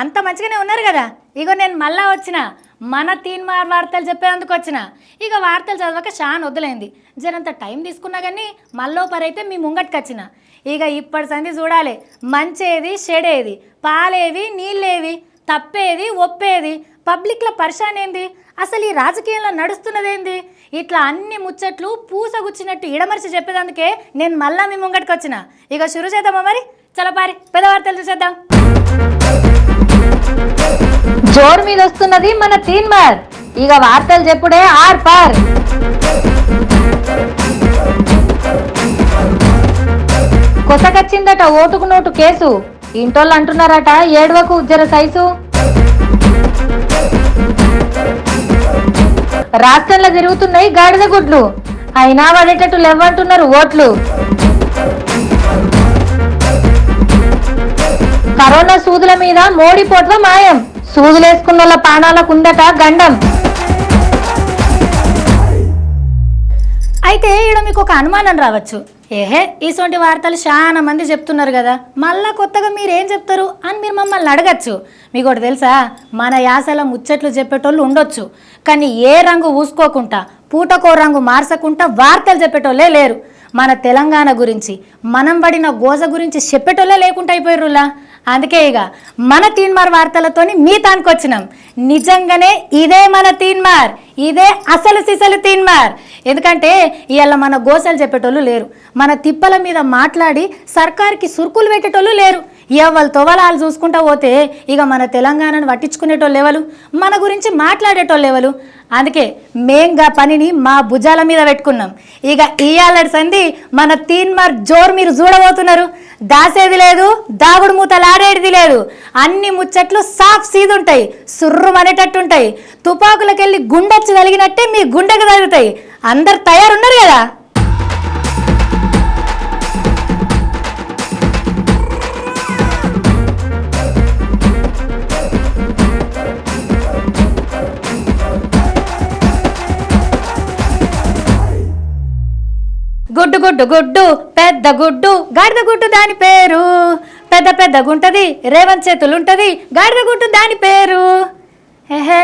అంత మంచిగానే ఉన్నారు కదా. ఇగో నేను మళ్ళా వచ్చిన. మన తీన్మార్ వార్తలు చెప్పేందుకు వచ్చిన. ఇక వార్తలు చదవక షాన్ వదిలేంది జరంత టైం తీసుకున్నా కానీ మళ్ళో పరైతే మీ ముంగట్కొచ్చిన వచ్చిన. ఇక ఇప్పటి సంది చూడాలి. మంచేది షెడేది. పాలేవి నీళ్ళేవి. తప్పేది ఒప్పేది. పబ్లిక్లో పరిశాన్ ఏంది అసలు ఈ రాజకీయంలో నడుస్తున్నదేంది? ఇట్లా అన్ని ముచ్చట్లు పూసగుచ్చినట్టు ఇడమరిచి చెప్పేదందుకే నేను మళ్ళా మీ ముంగట్కొచ్చిన వచ్చిన. ఇక షురు చేద్దామా మరి? చలపారి పెద్ద వార్తలు చూసేద్దాం. జోరు మీద వస్తున్నది మన తీన్మార్. ఇక వార్తలు చెప్పుడే ఆర్ పార్. కొసకొచ్చిందట ఓటుకు నోటు కేసు. ఇంటోళ్ళు అంటున్నారట ఏడవకు జర సైజు. రాష్ట్రంలో తిరుగుతున్నాయి గాడిద గుడ్లు. అయినా పడేటట్టు లేవంటున్నారు ఓట్లు. సూదుల మీద మోడీ పోట్ల మాయం. సూదులేసుకున్న వాళ్ళ పానాలకు ఉందట గండం. అయితే ఈడ మీకు ఒక అనుమానం రావచ్చు. ఏహే ఇటువంటి వార్తలు చాలా మంది చెప్తున్నారు కదా. మళ్ళా కొత్తగా మీరు ఏం చెప్తారు అని మీరు మమ్మల్ని అడగచ్చు. మీకు ఒకటి తెలుసా? మన యాసల ముచ్చట్లు చెప్పేటోళ్ళు ఉండొచ్చు. కానీ ఏ రంగు ఊసుకోకుండా పూటకో రంగు మార్చకుండా వార్తలు చెప్పేటోళ్ళే లేరు. మన తెలంగాణ గురించి మనం పడిన గోజ గురించి చెప్పేటోళ్ళే లేకుండా అయిపోయారులా అందుకే ఇక మన తీన్మార్ వార్తలతోని మీ తానికి వచ్చినాం నిజంగానే ఇదే మన తీన్మార్ ఇదే అసలు సిసలు తీన్మార్. ఎందుకంటే ఇవాళ మన గోసలు చెప్పేటోళ్ళు లేరు. మన తిప్పల మీద మాట్లాడి సర్కార్కి సురుకులు పెట్టేటోళ్ళు లేరు. ఎవరు తోవలాలు చూసుకుంటా పోతే ఇక మన తెలంగాణను పట్టించుకునేటోళ్ళు మన గురించి మాట్లాడేటోళ్ళెవలు ఎవరు? అందుకే మేంగా పనిని మా భుజాల మీద పెట్టుకున్నాం. ఇక ఇయాలటి సంధి మన తీన్మార్ జోరు మీరు చూడబోతున్నారు. దాసేది లేదు దాగుడు మూతలాడేది లేదు. అన్ని ముచ్చట్లు సాఫ్ సీదుంటాయి సుర్రు అనేటట్టుంటాయి. తుపాకులకెళ్ళి గుండెచ్చు కలిగినట్టే మీ గుండెకు తగులుతాయి. అందరు తయారున్నారు కదా? గుడ్డు గుడ్డు పెద్ద గుడ్డు గాడిద గుడ్డు దాని పేరు. పెద్ద పెద్ద గుంటది రేవంత్ చేతులు ఉంటది గాడిద గుడ్డు దాని పేరు. ఏహే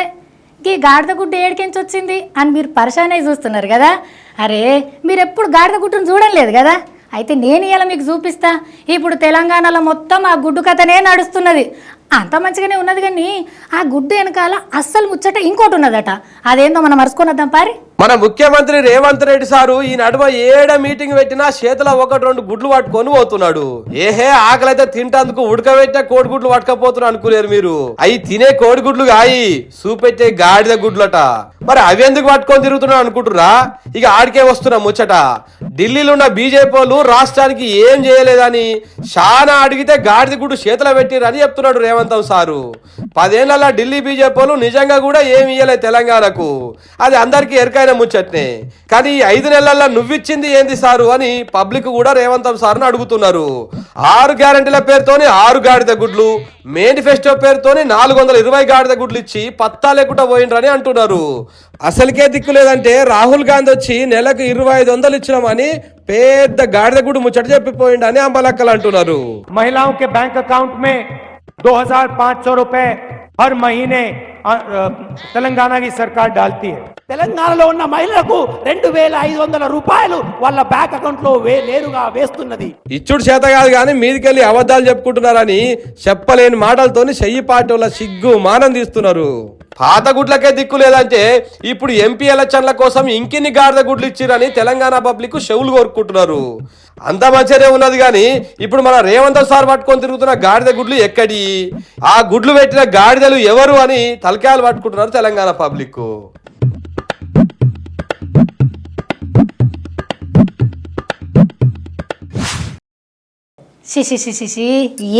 ఈ గాడిద గుడ్డు ఏడికించి వచ్చింది అని మీరు పరిశానై చూస్తున్నారు కదా? అరే మీరు ఎప్పుడు గాడిద గుడ్డును చూడలేదు కదా? అయితే నేను ఇలా మీకు చూపిస్తా. ఇప్పుడు తెలంగాణలో మొత్తం ఆ గుడ్డు కథనే నడుస్తున్నది. అంత మంచిగానే ఉన్నది కానీ ఆ గుడ్డు వెనకాల అస్సలు ముచ్చట ఇంకోటి ఉన్నదట. అదేందో మనం మరుచుకున్నద్దాం పారి. మన ముఖ్యమంత్రి రేవంత్ రెడ్డి సారు ఈ నడుమ ఏడ మీటింగ్ పెట్టినా చేతిలో ఒకటి రెండు గుడ్లు పట్టుకొని పోతున్నాడు. ఏహే ఆకలైతే తింటందుకు ఉడకబెట్టిన కోడి గుడ్లు పట్టుకపోతున్నా అనుకోలేరు మీరు. అవి తినే కోడి గుడ్లు కాయి చూపెట్టే గాడిద గుడ్లట. మరి అవి ఎందుకు పట్టుకొని తిరుగుతున్నా అనుకుంటురా ఇక ఆడికే వస్తున్నా ముచ్చట. ఢిల్లీలో ఉన్న బీజేపీ వాళ్ళు రాష్ట్రానికి ఏం చేయలేదని చాలా అడిగితే గాడిద గుడ్డు చేతిలో పెట్టిరని చెప్తున్నాడు రేవంత్ రేవంత్ సారు? పదేళ్ళలో ఢిల్లీ బీజేపీ నిజంగా కూడా ఏమి ఇయ్యలేదు తెలంగాణకు. అది అందరికీ ఎరకైన ముచ్చట్నే. కానీ ఐదు నెలల్లో నువ్విచ్చింది ఏంది సారు అని పబ్లిక్ కూడా రేవంతం సార్ను అడుగుతున్నారు. ఆరు గ్యారంటీల పేరుతోనే ఆరు గాడిద గుడ్లు మేనిఫెస్టో పేరుతోని నాలుగు వందల ఇరవై గాడిద గుడ్లు ఇచ్చి పత్తా లేకుండా పోయిండ్రని అంటున్నారు. అసలుకే దిక్కు లేదంటే రాహుల్ గాంధీ వచ్చి నెలకు ఇరవై ఐదు వందలు ఇచ్చినామని పెద్ద గాడిద గుడ్డు ముచ్చట చెప్పిపోయిండని అంబలక్కలు అంటున్నారు. మహిళాం బ్యాంక్ అకౌంట్ మే 2500 రూపాయ హర్ మహీనే తెలంగాణకి సర్కార్ డాల్తీ తెలంగాణలో ఉన్న మహిళలకు రెండు వేల ఐదు వందల రూపాయలు వాళ్ళ బ్యాంక్ అకౌంట్లో వే నేరుగా వేస్తున్నది. ఇచ్చుడు చేత కాదు కానీ మీదికెళ్ళి అబద్ధాలు చెప్పుకుంటున్నారని చెప్పలేని మాటలతోని చెయ్యి పాటల సిగ్గు మానం తీస్తున్నారు. పాత గుడ్లకే దిక్కు లేదంటే ఇప్పుడు ఎంపీ ఎలక్షన్ల కోసం ఇంకిన్ని గాడిద గుడ్లు ఇచ్చిరని తెలంగాణ పబ్లిక్ షవులు కోరుకుంటున్నారు. అంత మంచిగానే ఉన్నది కానీ ఇప్పుడు మన రేవంత్ సార్ పట్టుకొని తిరుగుతున్న గాడిద గుడ్లు ఎక్కడి? ఆ గుడ్లు పెట్టిన గాడిదలు ఎవరు అని తలకాయలు పట్టుకుంటున్నారు తెలంగాణ పబ్లిక్. షిషి షిషి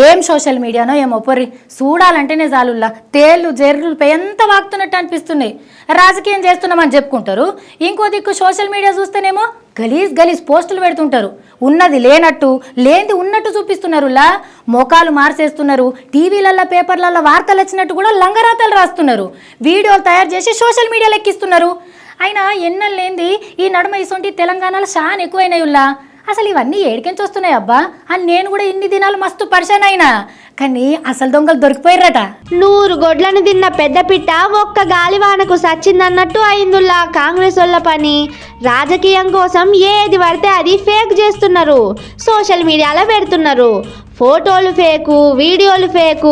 ఏం సోషల్ మీడియానో ఏమో పొర్రి. చూడాలంటేనే జాలుల్లా. తేళ్ళు జర్రులు ఎంత వాగుతున్నట్టు అనిపిస్తున్నాయి. రాజకీయం చేస్తున్నామని చెప్పుకుంటారు. ఇంకో దిక్కు సోషల్ మీడియా చూస్తేనేమో గలీజ్ గలీజ్ పోస్టులు పెడుతుంటారు. ఉన్నది లేనట్టు లేనిది ఉన్నట్టు చూపిస్తున్నారులా మోకాలు మార్చేస్తున్నారు. టీవీలల్లో పేపర్లల్లో వార్తలు వచ్చినట్టు కూడా లంగరాతలు రాస్తున్నారు. వీడియోలు తయారు చేసి సోషల్ మీడియాలో ఎక్కిస్తున్నారు అయినా ఎన్నెల్లేంది ఈ నడుమ ఇసొంటి తెలంగాణలో చాలా ఎక్కువైనాయుల్లా. అసలు ఇవన్నీ ఏడికెంచి వస్తున్నాయి అబ్బా అని నేను కూడా ఇన్ని దినాలు మస్తు పరిశాన్ అయినా. కానీ అసలు దొంగలు దొరికిపోయారట నూరు గొడ్లను తిన్న పెద్ద పిట్ట ఒక్క గాలివానకు సచ్చిందన్నట్టు అయిందుల్లా కాంగ్రెస్ వాళ్ళ పని. రాజకీయం కోసం ఏది పడితే అది ఫేక్ చేస్తున్నారు. సోషల్ మీడియాలో పెడుతున్నారు. ఫోటోలు ఫేకు వీడియోలు ఫేకు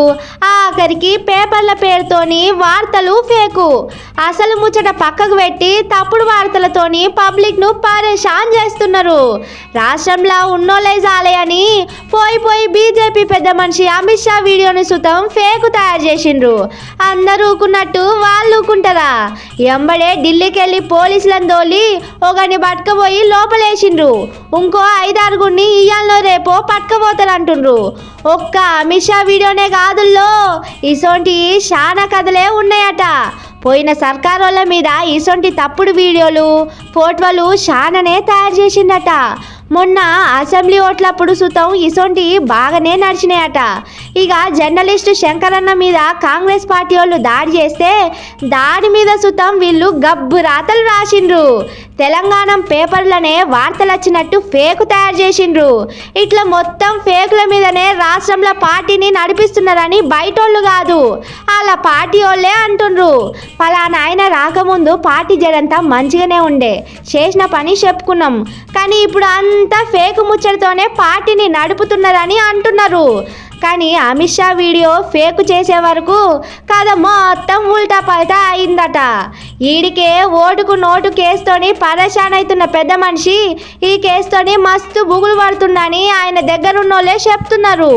ఆఖరికి పేపర్ల పేరుతోని వార్తలు ఫేకు. అసలు ముచ్చట పక్కకు పెట్టి తప్పుడు వార్తలతోని పబ్లిక్ను పరేషాన్ చేస్తున్నారు. రాష్ట్రంలో ఉన్నోలే జాలే అని పోయి పోయి బీజేపీ పెద్ద మనిషి అమిత్ షా వీడియోని సుతం ఫేక్ తయారు చేసిండ్రు. అందరూ ఊకున్నట్టు వాళ్ళు ఊకుంటారా? ఎంబడే ఢిల్లీకి వెళ్ళి పోలీసులను తోలి ఒకని పట్టుకపోయి లోపలేసిండ్రు. ఇంకో ఐదారుగురిని ఇయ్యాలో రేపో పట్టుకుపోతారు అంటుండ్రు ఒక్క అమిత్ షా వీడియోనే కాదుల్లో. ఇసోంటి చాలా కథలే ఉన్నాయట. పోయిన సర్కార్ వాళ్ళ మీద ఇసొంటి తప్పుడు వీడియోలు ఫోటోలు చాలానే తయారు చేసిందట మొన్న అసెంబ్లీ ఓట్లప్పుడు సుతం ఇసొంటి బాగానే నడిచినాయట. ఇక జర్నలిస్టు శంకరన్న మీద కాంగ్రెస్ పార్టీ వాళ్ళు దాడి చేస్తే దాడి మీద సుతం వీళ్ళు గబ్బు రాతలు రాసిండ్రు. తెలంగాణ పేపర్లనే వార్తలు వచ్చినట్టు ఫేక్ తయారు చేసిండ్రు. ఇట్లా మొత్తం ఫేకుల మీదనే రాష్ట్రంలో పార్టీని నడిపిస్తున్నారని బయటోళ్ళు కాదు అలా పార్టీ వాళ్ళే అంటుండ్రు. పలానా ఆయన రాకముందు పార్టీ జడంతా మంచిగానే ఉండే చేసిన పని చెప్పుకున్నాం. కానీ ఇప్పుడు అంతా ఫేక్ ముచ్చటతోనే పార్టీని నడుపుతున్నారని అంటున్నారు. కానీ అమిత్ షా వీడియో ఫేక్ చేసే వరకు కథ మొత్తం ఉల్టా పల్టా అయిందట. ఈడికే ఓటుకు నోటు కేసుతోని పరేషాన్ అవుతున్న పెద్ద మనిషి ఈ కేసుతోని మస్తు బుగులు పడుతుందని ఆయన దగ్గరున్నోళ్ళే చెప్తున్నారు.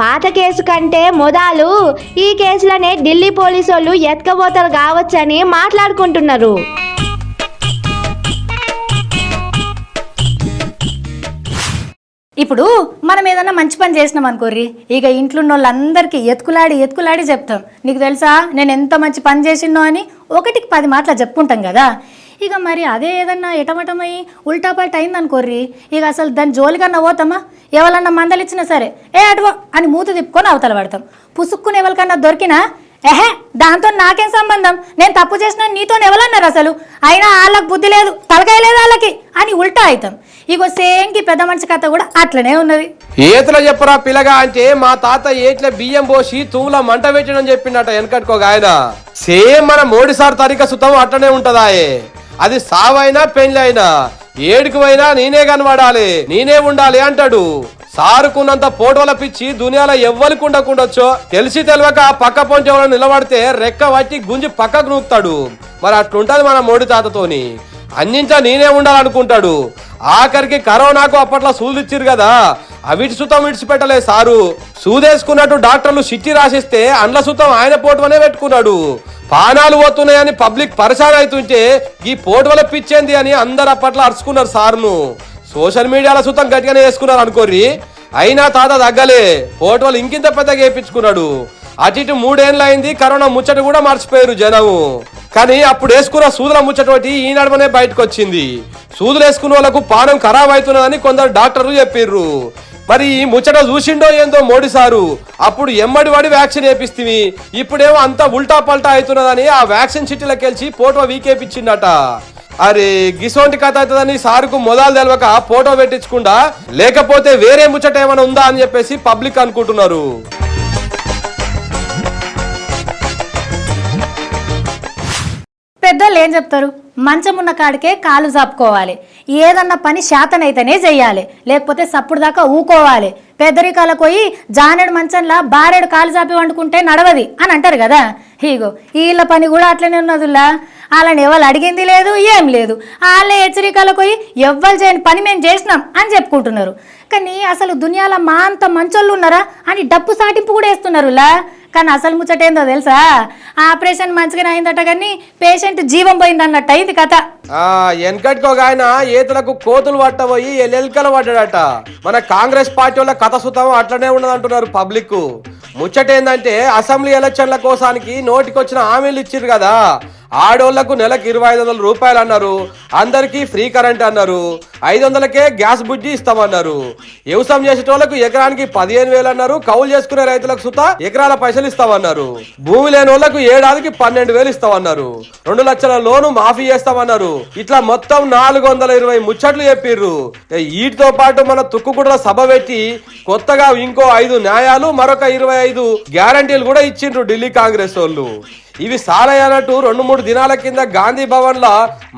పాత కేసు కంటే మొదలు ఈ కేసులనే ఢిల్లీ పోలీసు వాళ్ళు ఎత్తుకపోతారు కావచ్చని మాట్లాడుకుంటున్నారు. ఇప్పుడు మనం ఏదన్నా మంచి పని చేసినాం అనుకోర్రి ఇక ఇంట్లో ఉన్న వాళ్ళందరికీ ఎత్తుకులాడి ఎత్తుకులాడి చెప్తాం. నీకు తెలుసా? నేను ఎంత మంచి పని చేసినో అని ఒకటికి పది మాటలు చెప్పుకుంటాం కదా. ఇక మరి అదే ఏదన్నా ఎటమటమై ఉల్టా పల్టా అయిందనుకోర్రి ఇక అసలు దాని జోలికన్నా పోతామా? ఎవరన్నా మందలిచ్చినా సరే ఏ అటువో అని మూత తిప్పుకొని అవతల పడతాం. పుసుక్కుని ఎవరికన్నా దొరికినా ఎహే దాంతో నాకేం సంబంధం? నేను తప్పు చేసిన నీతో ఎవరన్నారు అసలు? అయినా వాళ్ళకి బుద్ధి లేదు తలకాయ లేదు వాళ్ళకి అని ఉల్టా అవుతాం. ఇగో సేమ్కి పెద్ద మనిషి కథ కూడా అట్లనే ఉన్నది. ఏతుల చెప్పరా పిల్లగా అంటే మా తాత ఏట్ల బియ్యం పోసి తూల మంట పెట్టడం చెప్పిండట వెనకట్టుకోగా ఆయన. సేమ్ మన మోడీ సార్ తరిక సుతం అట్లనే ఉంటదాయే. అది సావైనా పెళ్ళి ఏడుకు ఏడుకువైనా నేనే కనబడాలి నేనే ఉండాలి అంటాడు. సారుకున్నంత ఫోటోల పిచ్చి దునియాలో ఎవ్వరికి ఉండకుండొచ్చో తెలిసి తెలియక పక్క పొంచే నిలబడితే రెక్క వట్టి గుంజి పక్కకు నూకుతాడు. మరి అట్లుంటది మన మోడీ తాతతోని. అన్నింటా నేనే ఉండాలనుకుంటాడు. ఆఖరికి కరోనాకు అప్పట్లో సూదిచ్చిరు కదా. అవిటి సుతం విడిచిపెట్టలే సారు. సూదేసుకున్నట్టు డాక్టర్లు చిట్టి రాసిస్తే అండ్ల సుతం ఆయన పోటువనే పెట్టుకున్నాడు. పానాలు పోతున్నాయని పబ్లిక్ పరిశాన్ అవుతుంటే ఈ పోటువల పిచ్చేంది అని అందరు అప్పట్లో అరుచుకున్నారు సార్ను. సోషల్ మీడియాలో సుతం గట్టిగానే వేసుకున్నారు అనుకోర్రి. అయినా తాత తగ్గలే. పోటువలు ఇంకింత పెద్దగా వేయించుకున్నాడు అటు ఇటు మూడేళ్ళు అయింది కరోనా ముచ్చట కూడా మర్చిపోయారు జనము. కానీ అప్పుడు వేసుకున్న సూదుల ముచ్చట ఒకటి ఈ నడమనే బయటకు వచ్చింది సూదులు వేసుకున్న వాళ్ళకు పానం ఖరాబ్ అవుతున్నదని కొందరు డాక్టర్లు చెప్పిర్రు. మరి ఈ ముచ్చట చూసిండో ఏందో మోడీ సారు? అప్పుడు ఎమ్మడి వాడి వ్యాక్సిన్ వేపిస్తుంది ఇప్పుడేమో అంతా ఉల్టా పల్టా అవుతున్నదని ఆ వ్యాక్సిన్ చిట్టిలకి ఫోటో వీకేపించిండట అరే గిసోంటి కథ అవుతుందని సారుకు మొదలు తెలవక ఫోటో పెట్టించకుండా లేకపోతే వేరే ముచ్చట ఏమైనా ఉందా అని చెప్పేసి పబ్లిక్ అనుకుంటున్నారు. పెద్దోళ్ళు ఏం చెప్తారు? మంచం ఉన్న కాడికే కాలు చాపుకోవాలి ఏదన్నా పని శాతనైతేనే చెయ్యాలి. లేకపోతే సప్పుడు దాకా ఊకోవాలి. పెద్దరికాలకు పోయి జానెడు మంచంలా బారెడు కాలు చాపి వండుకుంటే నడవది అని అంటారు కదా. హీగో వీళ్ళ పని కూడా అట్లనే ఉన్నదిలా వాళ్ళని ఎవరు అడిగింది లేదు ఏం లేదు. వాళ్ళే హెచ్చరికలకు పోయి ఎవ్వరు చేయని పని మేము చేసినాం అని చెప్పుకుంటున్నారు. కానీ అసలు దునియాలో మా అంత మంచోళ్ళు ఉన్నారా అని డప్పు సాటింపు కూడా వేస్తున్నారులా? కానీ అసలు ముచ్చట ఏందో తెలుసా? ఆపరేషన్ మంచిగానే అయిందట కానీ పేషెంట్ జీవం పోయింది అన్నట్టు అయింది కథ. ఆ వెనకటికి ఒక ఆయన ఏతులకు కోతులు పట్టబోయి ఎల్లెల్కలు పడ్డాడట. మన కాంగ్రెస్ పార్టీ వాళ్ళ కథ సుతం అట్లనే ఉన్నదంటున్నారు పబ్లిక్ ముచ్చట ఏంటంటే అసెంబ్లీ ఎలక్షన్ల కోసానికి నోటికొచ్చిన హామీలు ఇచ్చిర్రు కదా. ఆడోళ్ళకు నెలకు ఇరవై ఐదు వందల రూపాయలు అన్నారు. అందరికీ ఫ్రీ కరెంట్ అన్నారు. ఐదు వందలకే గ్యాస్ బుజ్జి ఇస్తామన్నారు. వ్యవసాయం చేసేటోళ్ళకు ఎకరానికి పదిహేను వేలు అన్నారు. కౌలు చేసుకునే రైతులకు సుత ఎకరాల పైసలు ఇస్తామన్నారు. భూమి లేని వాళ్ళకు ఏడాదికి పన్నెండు వేలు ఇస్తామన్నారు. రెండు లక్షల లోను మాఫీ చేస్తామన్నారు. ఇట్లా మొత్తం నాలుగు వందల ఇరవై ముచ్చట్లు చెప్పిర్రు. వీటితో పాటు మన తుక్కుగుడ్ల సభ పెట్టి కొత్తగా ఇంకో ఐదు న్యాయాలు మరొక ఇరవై ఐదు గ్యారంటీలు కూడా ఇచ్చిండ్రు ఢిల్లీ కాంగ్రెస్ వాళ్ళు ఇవి సాలయ్యనట్టు రెండు మూడు దినాల కింద గాంధీ భవన్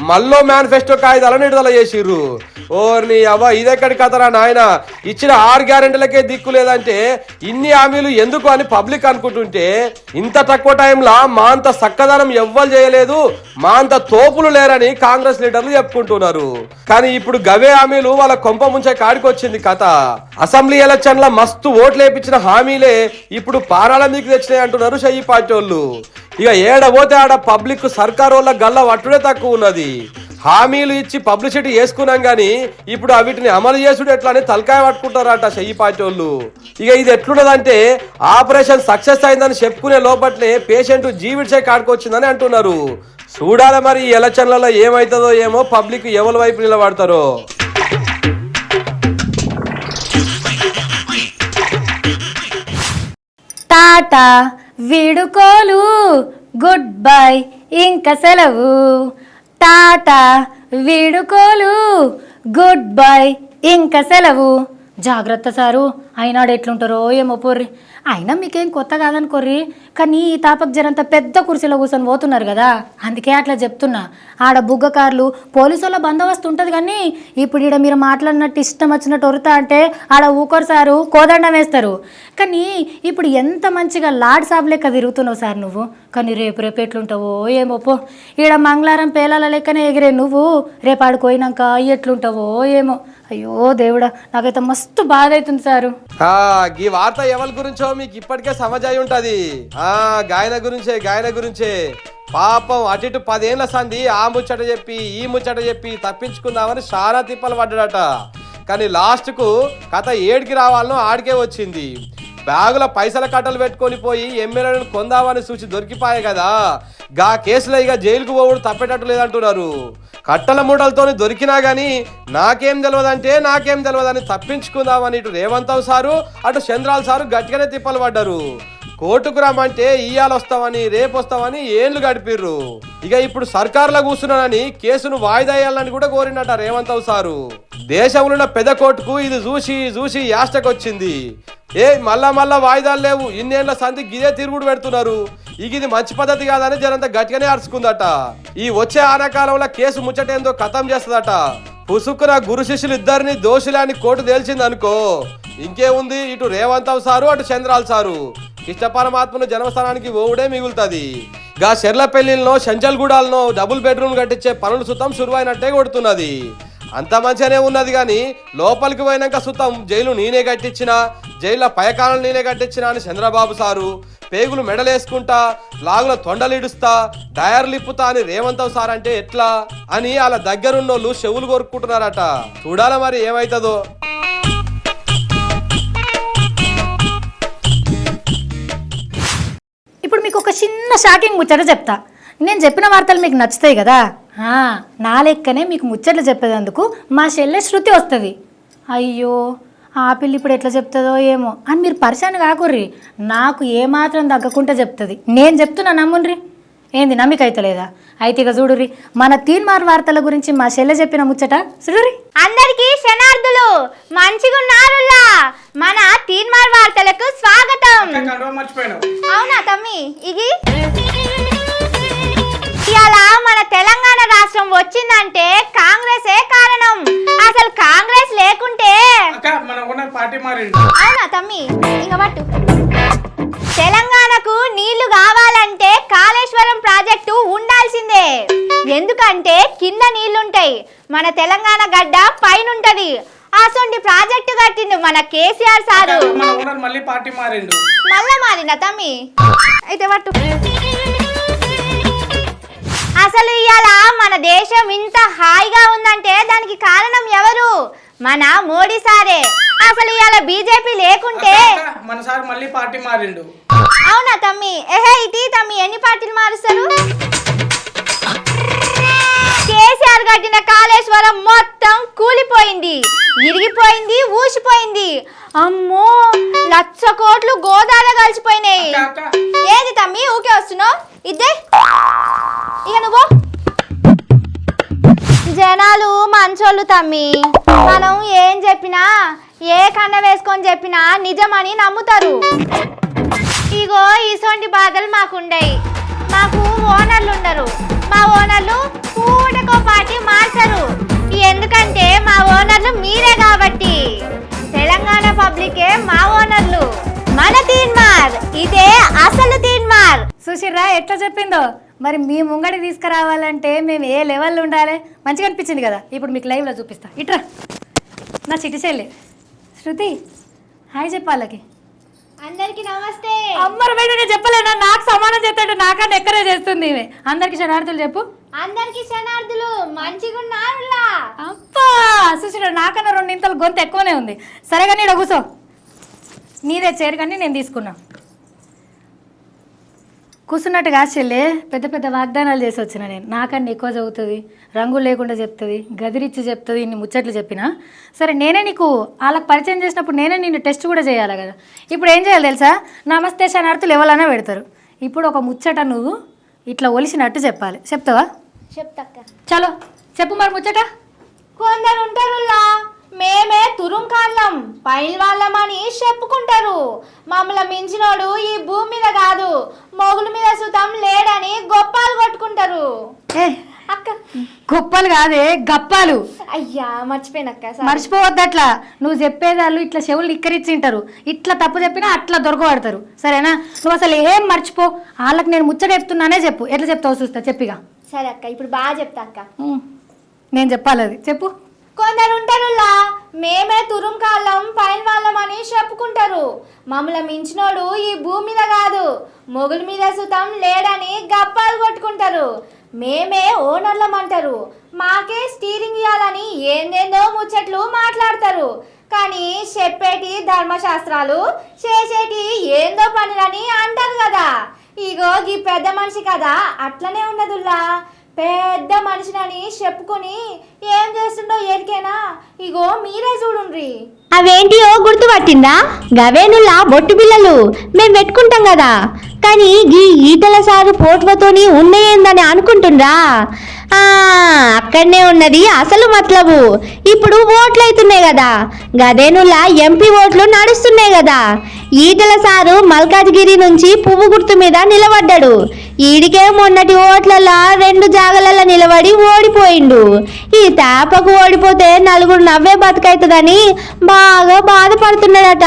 మల్లో మేనిఫెస్టో కాగితాలను విడుదల చేసిర్రు. ఓర్ని అవ్వ ఇదెక్కడి కథరా నాయన? ఇచ్చిన ఆరు గ్యారెంటీలకే దిక్కు లేదంటే ఇన్ని హామీలు ఎందుకు అని పబ్లిక్ అనుకుంటుంటే ఇంత తక్కువ టైంలో మా అంత సక్కదనం ఎవ్వరు చేయలేదు మా అంత తోపులు లేరని కాంగ్రెస్ లీడర్లు చెప్పుకుంటున్నారు. కానీ ఇప్పుడు గవే హామీలు వాళ్ళ కొంప ముంచే కాడికి వచ్చింది కథ. అసెంబ్లీ ఎలక్షన్ల మస్తు ఓట్లు వేపించిన హామీలే ఇప్పుడు పారాల మీకు తెచ్చినాయి అంటున్నారు షయ్యి పార్టీ వాళ్ళు. ఇక ఏడ పోతే ఆడ పబ్లిక్ సర్కార్ వల్ల గల్ల వట్టుడే తక్కువ ఉన్నది. హామీలు ఇచ్చి పబ్లిసిటీ చేసుకున్నాం కానీ ఇప్పుడు వీటిని అమలు చేసుడు ఎట్లా అని తలకాయ పట్టుకుంటారట చెయ్యి పాటోళ్ళు. వాళ్ళు ఇక ఇది ఎట్లున్నదంటే ఆపరేషన్ సక్సెస్ అయిందని చెప్పుకునే లోపట్లే పేషెంట్ జీవిడ్చే కాడుకొచ్చిందని అంటున్నారు. చూడాలి మరి ఈ ఎలక్షన్లలో ఏమవుతుందో ఏమో పబ్లిక్ ఎవరి వైపు నిలబడతారో. టాటా వీడుకోలు. గుడ్ బై ఇంక సెలవు. టాటా వీడుకోలు. గుడ్ బై ఇంక సెలవు. జాగ్రత్త సారు. అయినాడు ఎట్లుంటారో ఏమో పొర్రి. అయినా మీకేం కొత్త కాదనుకోర్రి కానీ ఈ తాపక్ జరంత పెద్ద కుర్చీలో కూర్చొని పోతున్నారు కదా. అందుకే అట్లా చెప్తున్నా. ఆడ బుగ్గకారులు పోలీసుల బందోబస్తు ఉంటుంది కానీ ఇప్పుడు ఈడ మీరు మాట్లాడినట్టు ఇష్టం వచ్చినట్టు వరుతా అంటే ఆడ ఊకోరు సారు కోదండం వేస్తారు. కానీ ఇప్పుడు ఎంత మంచిగా లాడ్ సాబ్ లెక్క తిరుగుతున్నావు సార్ నువ్వు? కానీ రేపు రేపు ఎట్లుంటావో ఏమో పో. ఈడ మంగళారం పేలాల లెక్కనే ఎగిరే నువ్వు. రేపు ఆడుకోయినాక ఎట్లుంటావో ఏమో. అయ్యో దేవుడా నాకైతే మస్తు బాధ అవుతుంది సారు. ఆ ఈ వార్త ఎవరి గురించో మీకు ఇప్పటికే సమజాయి ఉంటది. ఆ గాయన గురించే గాయన గురించే. పాపం అటు ఇటు పదేళ్ళ సంది ఆ ముచ్చట చెప్పి ఈ ముచ్చట చెప్పి తప్పించుకుందామని చాలా తిప్పలు పడ్డాడట. కానీ లాస్ట్కు కథ ఏడికి రావాలనో ఆడికే వచ్చింది. బ్యాగుల పైసల కట్టలు పెట్టుకొని పోయి ఎమ్మెల్యేలను కొందామని సూచి దొరికిపాయే కదా. గా కేసులో ఇక జైలుకు పోవుడు తప్పేటట్టు లేదంటున్నారు. కట్టల మూటలతోని దొరికినా కానీ నాకేం తెలియదంటే నాకేం తెలియదని తప్పించుకుందామని ఇటు రేవంత్ సారు అటు చంద్రాల్ సారు గట్టిగానే తిప్పలు పడ్డారు. కోర్టుకు రమ్మంటే ఇయ్యాలు వస్తామని రేపు వస్తామని ఏళ్ళు గడిపిర్రు. ఇక ఇప్పుడు సర్కార్లో కూర్చున్నానని కేసును వాయిదా వేయాలని కూడా కోరినట రేవంత్ సారు. దేశంలో ఉన్న పెద్ద కోర్టుకు ఇది చూసి చూసి యాష్టకొచ్చింది. ఏ మళ్ళా మళ్ళా వాయిదాలు లేవు. ఇన్నేళ్ళ సంధి గిదే తిరుగుడు పెడుతున్నారు. ఇక ఇది మంచి పద్ధతి కాదని జనంత గట్టిగానే అరుచుకుందట. ఈ వచ్చే ఆనకాలంలో కేసు ముచ్చటేందో ఖతం చేస్తుందట. పుసుక్కున గురు శిష్యులు ఇద్దరిని దోషులని కోర్టు తేల్చింది అనుకో ఇంకేముంది? ఇటు రేవంతవ్ సారు అటు చంద్రాల్ సారు. కృష్ణ పరమాత్మను జన్మస్థానానికి ఓవుడే మిగులుతుంది. గా చెర్లపల్లిలో శంచల్గూడాలను డబుల్ బెడ్రూమ్ కట్టించే పనులు సుతం సురువైనట్టే కొడుతున్నది. అంత మంచిగానే ఉన్నది కానీ లోపలికి పోయినాక సుతం జైలు నేనే కట్టించిన జైల్లో పయకాలను నేనే కట్టించిన అని చంద్రబాబు సారు పేగులు మెడలేసుకుంటా లాగుల తొండలిడుస్తా డయర్లు ఇప్పుతా అని రేవంతవ్ సార్ అంటే ఎట్లా అని వాళ్ళ దగ్గరున్నోళ్ళు చెవులు కొరుక్కుంటున్నారట. చూడాల మరి ఏమవుతుందో మీకు ఒక చిన్న షాకింగ్ ముచ్చట చెప్తా. నేను చెప్పిన వార్తలు మీకు నచ్చుతాయి కదా? నా లెక్కనే మీకు ముచ్చట్లు చెప్పేందుకు మా చెల్లె శృతి వస్తుంది. అయ్యో ఆ పిల్లి ఇప్పుడు ఎట్లా చెప్తుందో ఏమో అని మీరు పరిశాన్ కాకుర్రి. నాకు ఏమాత్రం తగ్గకుండా చెప్తుంది. నేను చెప్తున్నా నమ్ముండ్రి. ఏంది నమ్మిక అయితే లేదా అయితే ఇక చూడుర్రి మన తీన్మార్ వార్తల గురించి మా చెల్లె చెప్పిన ముచ్చట చూడుర్రి. అందరికీ శనార్థులు మంచిగున్నారులా మన తీన్మార్ వార్తలకు స్వాగతం. అవునా తమ్మి? ఇది ఇవాళ మన తెలంగాణ రాష్ట్రం వచ్చిందంటే కాంగ్రెసే కారణం. అసలు కాంగ్రెస్ లేకుంటే అవునా తమ్మి? ఇంక పట్టు. తెలంగాణకు నీళ్ళు కావాలంటే ఎందుకంటే కింద నీళ్ళుంటాయి. మన తెలంగాణ గడ్డ పైన ఉంటది అసొంటి ప్రాజెక్టు కట్టిండు మన కేసీఆర్ సారు. మళ్ళీ పార్టీ మారిండు. మళ్ళా తమ్మి? అయితే పట్టు. అసలు ఇవాళ మన దేశం ఇంత హాయిగా ఉందంటే దానికి కారణం ఎవరు? మన మోడీ సారే. అసలు ఇవాళ బీజేపీ లేకుంటే మన సార్ మళ్ళీ పార్టీ మారిండు. అవునా తమ్మి? ఎహే ఇటీ తమ్మి ఎన్ని పార్టీలు మారుస్తారు? కేసీఆర్ కట్టిన కాళేశ్వరం మొత్తం కూలిపోయింది ఇరిగిపోయింది ఊసిపోయింది. అమ్మో లక్ష కోట్లు గోదావరి కలిసిపోయినాయి. ఏది తమ్మి ఊకే వస్తున్నావు? ఇద్దే ఇక నువ్వు. జనాలు మంచోళ్ళు తమ్మి. మనం ఏం చెప్పినా ఏ కన్న వేసుకొని చెప్పినా నిజమని నమ్ముతారు. ఇగో ఇసొంటి బాధలు మాకుండయి. మాకు ఓనర్లు ఉండరు మా ఓనర్లు పూటకో పాటి మార్చరు. ఎందుకంటే మా ఓనర్లు మీరే కాబట్టి. తెలంగాణ పబ్లికే మా ఓనర్లు. మన తీన్మార్. ఇదే అసలు తీన్మార్. సుశీర్రా ఎట్లా చెప్పిందో? మరి మీ ముంగడి తీసుకురావాలంటే మేము ఏ లెవెల్లో ఉండాలి? మంచిగా అనిపించింది కదా? ఇప్పుడు మీకు లైవ్లో చూపిస్తా. ఇట్రా. నా చిటి చెల్లి. శృతి హాయ్ చెప్పాలకి అందరికి నమస్తే. అమ్మరు వెంటనే చెప్పలేనా. నాకు సమానం చేస్తాడు నాకన్నా ఎక్కడే చేస్తుంది ఈమె. అందరికి శనార్థులు చెప్పు. అందరికి శనార్థులు మంచిగున్నారులా అబ్బా సుశీల నాకన్నా రెండు ఇంతలు గొంతు ఎక్కువనే ఉంది. సరే కానీ ఈడ కూర్చో నీదే చేరు కానీ నేను తీసుకున్నా. కూర్చున్నట్టుగా చెల్లె పెద్ద పెద్ద వాగ్దానాలు చేసి వచ్చిన నేను. నాకన్నా ఎక్కువ చదువుతుంది రంగులు లేకుండా చెప్తుంది గదిరిచ్చి చెప్తుంది ఇన్ని ముచ్చట్లు చెప్పినా. సరే నేనే నీకు వాళ్ళకి పరిచయం చేసినప్పుడు నేనే నిన్ను టెస్ట్ కూడా చేయాలి కదా. ఇప్పుడు ఏం చేయాలి తెలుసా? నమస్తే శనార్థులు ఎవరైనా పెడతారు. ఇప్పుడు ఒక ముచ్చట నువ్వు ఇట్లా ఒలిసినట్టు చెప్పాలి. చెప్తావా? చెప్తక్క చలో చెప్పు మరి ముచ్చట. కొందరు ఉంటారులా మేమే తురుంకాళ్ళం పైన వాళ్ళమని చెప్పుకుంటారు. మమ్మల్ని మించినోడు ఈ భూమి మీద కాదు మొగుల మీద సుతం లేడని గొప్పాలు కొట్టుకుంటారు. అక్క. గొప్పలు కాదే గప్పాలు. అయ్యా మర్చిపోయినక్క. మర్చిపోవద్దు అట్లా. నువ్వు చెప్పేదాళ్ళు ఇట్లా చెవులు ఇక్కరిచ్చింటారు ఇట్లా తప్పు చెప్పినా అట్లా దొరకబడతారు. సరేనా? నువ్వు అసలు ఏం మర్చిపో. వాళ్ళకి నేను ముచ్చట చెప్తున్నానే చెప్పు. ఎట్లా చెప్తావు చూస్తా చెప్పిగా. సరే అక్క ఇప్పుడు బాగా చెప్తా అక్క. నేను చెప్పాలి అది. చెప్పు. కొందరు ఉంటారులా మేమే తురుంకాళ్ళం పైన వాళ్ళం అని చెప్పుకుంటారు. మమ్మల్ని మించినోడు ఈ భూమి మీద కాదు. మొగుల మీద సుతం లేడని గప్పాలు కొట్టుకుంటారు. మేమే ఓనర్లం అంటారు. మాకే స్టీరింగ్ ఇవ్వాలని ఏందేందో ముచ్చట్లు మాట్లాడతారు. కానీ చెప్పేటి ధర్మశాస్త్రాలు చేసేటి ఏందో పనులని అంటారు కదా ఇగో ఈ పెద్ద మనిషి కదా అట్లనే ఉన్నదుల్లా. పెద్ద మనిషినని చెప్పుకొని ఏం చేస్తుండో ఎరికేనా ఇగో మీరే చూడుండ్రి. అవేంటియో గుర్తుపట్టిందా గవేనుల బొట్టు బిళ్ళలు మేము పెట్టుకుంటాం కదా కానీ గీ ఈతల సారు పోట్వతోని ఉన్నాయేందని అనుకుంటుండ్రా. అక్కడనే ఉన్నది అసలు మతలబు. ఇప్పుడు ఓట్లు అవుతున్నాయి కదా గదేనుల్లా ఎంపీ ఓట్లు నడుస్తున్నాయి కదా ఈటల సారు మల్కాజ్గిరి నుంచి పువ్వు గుర్తు మీద నిలబడ్డాడు. ఈడికే మొన్నటి ఓట్లలో రెండు జాగలలో నిలబడి ఓడిపోయిండు. ఈ తాపకు ఓడిపోతే నలుగురు నవ్వే బతుకైతుందని బాగా బాధపడుతున్నాడట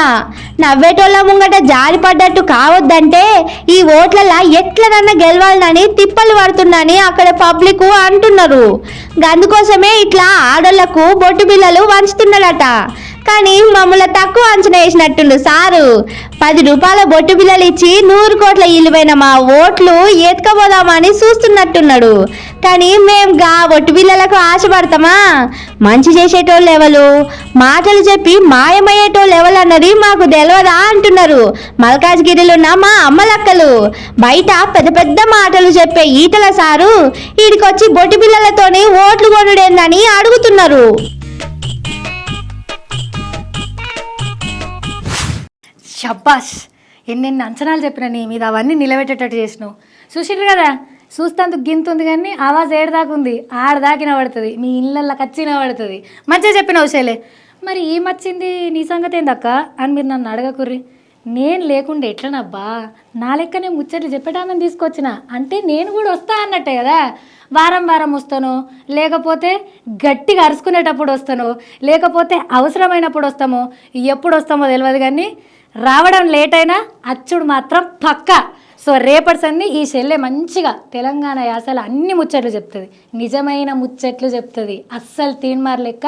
నవ్వేటోళ్ళ ముంగట జారి పడ్డట్టు కావద్దంటే ఈ ఓట్లలా ఎట్లనన్నా గెలవాలని తిప్పలు పడుతుందని అక్కడ పబ్లిక్ అంటున్నారు. అందుకోసమే ఇట్లా ఆడోళ్ళకు బొట్టు బిళ్ళలు వంచుతున్నాడట కానీ మమ్మల్ని తక్కువ అంచనా వేసినట్టుండు సారు. పది రూపాయల బొట్టు బిల్లలు ఇచ్చి నూరు కోట్ల ఇలువైన మా ఓట్లు ఎత్తుకపోదామని చూస్తున్నట్టున్నాడు. కానీ మేం గా బొట్టు బిల్లలకు ఆశపడతామా? మంచి చేసేటోళ్ళు ఎవరు మాటలు చెప్పి మాయమయ్యేటోళ్ళు ఎవరు అన్నది మాకు తెలియదా అంటున్నారు. మల్కాజ్గిరిలో ఉన్న మా అమ్మలక్కలు. బయట పెద్ద పెద్ద మాటలు చెప్పే ఈటల సారు ఈడికొచ్చి బొట్టు బిల్లలతోనే ఓట్లు కొనుడేందని అడుగుతున్నారు. షబ్బాష్ ఎన్నెన్ని అంచనాలు చెప్పిన నీ మీద అవన్నీ నిలబెట్టేటట్టు చేసినావు. చూసిండ్రు కదా చూస్తాందుకు గింత ఉంది కానీ ఆవాజ్ ఏడదాకా ఉంది. ఆడదాకిన పడుతుంది. మీ ఇళ్ళల్లో కచ్చిన పడుతుంది. మంచిగా చెప్పిన శైలే. మరి ఏమొచ్చింది నీ సంగతి ఏందక్క? అని మీరు నన్ను అడగకుర్రి. నేను లేకుండా ఎట్లనబ్బా? నా లెక్కనే ముచ్చట్లు చెప్పటామని తీసుకొచ్చిన. అంటే నేను కూడా వస్తా అన్నట్టే కదా? వారం వారం వస్తాను. లేకపోతే గట్టిగా అరుచుకునేటప్పుడు వస్తాను. లేకపోతే అవసరమైనప్పుడు వస్తామో. ఎప్పుడు వస్తామో తెలియదు కానీ రావడం లేట్ అయినా అచ్చుడు మాత్రం పక్కా. సో రేపటి ఈ చెల్లె మంచిగా తెలంగాణ యాసలు అన్ని ముచ్చట్లు చెప్తుంది. నిజమైన ముచ్చట్లు చెప్తుంది. అస్సలు తీన్మార్ లెక్క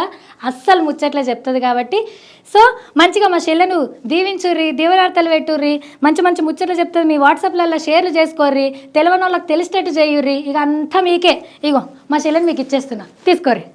అస్సలు ముచ్చట్లే చెప్తుంది కాబట్టి. సో మంచిగా మా చెల్లెను దీవించుర్రి దీవరార్థాలు పెట్టుర్రి మంచి మంచి ముచ్చట్లు చెప్తుంది. మీ వాట్సాప్లలో షేర్లు చేసుకోర్రి తెలియని వాళ్ళకి తెలిసేటట్టు చేయుర్రి. ఇక అంతా మీకే. ఇగో మా చెల్లెని మీకు ఇచ్చేస్తున్నా. తీసుకోర్రి.